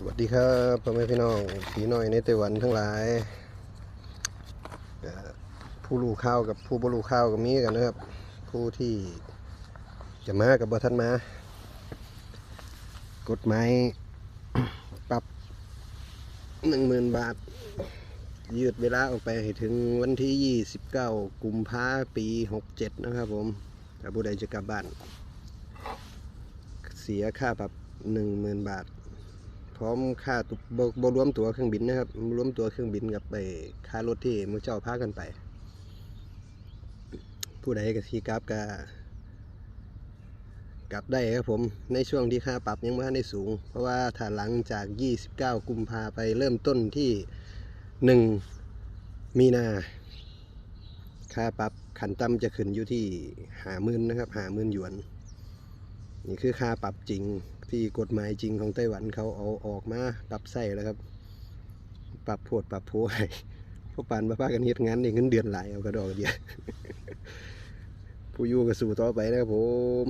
สวัสดีครับพ่อแม่พี่น้องพี่น้อยในไต้หวันทั้งหลาย ผู้รู้ข้าวกับผู้บรู้ข้าวก็มีกันนะครับ ผู้ที่จะมากับบ่ทันมา กฎหมายปรับหนึ่งหมื่นบาท ยืดเวลาออกไปให้ถึงวันที่ 29 กุมภาปี 67 นะครับผมถ้าผู้ใดจะกลับบ้าน เสียค่าปรับ 10,000 บาท พร้อมค่าตุบบรวมตั๋วเครื่องบินนะครับรวมตั๋วเครื่องบินกับไปค่ารถที่มือเจ้าพากันไป ผู้ใดกับที่กลับก็กลับได้ครับผมในช่วงที่ค่าปรับยังไม่ได้สูง เพราะว่าถ้าหลังจาก 29 กุมภาไปเริ่มต้นที่ 1 มีนา ค่าปรับขันต่ำจะขึ้นอยู่ที่หามื่นนะครับหามื่นหยวน นี่คือค่าปรับจริง ที่กฎหมายจริงของไต้หวันเขาเอาออกมาปรับใส่แล้วครับ ปรับโพดปรับโพให้พวกปานมาพากันเฮ็ดงานนี่เงินเดือนหลายเอากระดอกเดียวผู้ยู่ก็สู่ต่อไปนะครับผม